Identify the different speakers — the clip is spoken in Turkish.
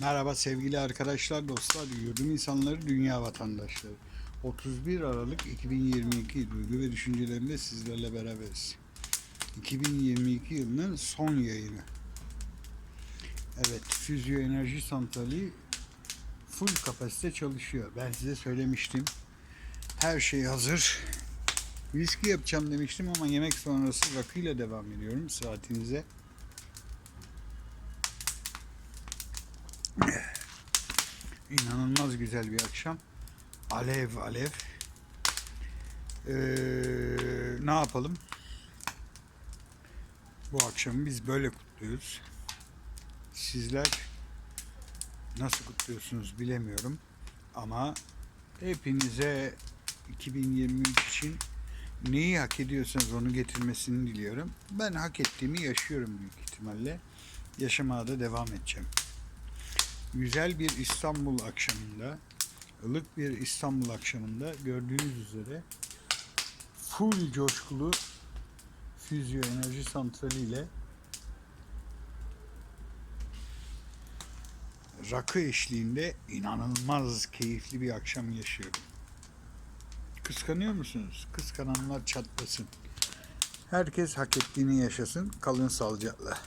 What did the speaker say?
Speaker 1: Merhaba sevgili arkadaşlar, dostlar, yurdum insanları, dünya vatandaşları. 31 Aralık 2022 duygu ve düşüncelerimle sizlerle beraberiz. 2022 yılının son yayını. Evet, Füzyo Enerji Santrali full kapasite çalışıyor. Ben size söylemiştim. Her şey hazır. Viski yapacağım demiştim ama yemek sonrası rakıyla devam ediyorum saatinize. İnanılmaz güzel bir akşam. Alev alev. Ee, ne yapalım? Bu akşamı biz böyle kutluyoruz. Sizler nasıl kutluyorsunuz bilemiyorum. Ama hepinize 2023 için neyi hak ediyorsanız onu getirmesini diliyorum. Ben hak ettiğimi yaşıyorum büyük ihtimalle. Yaşamaya da devam edeceğim güzel bir İstanbul akşamında, ılık bir İstanbul akşamında gördüğünüz üzere full coşkulu füzyo enerji santrali ile rakı eşliğinde inanılmaz keyifli bir akşam yaşıyorum. Kıskanıyor musunuz? Kıskananlar çatlasın. Herkes hak ettiğini yaşasın. Kalın sağlıcakla.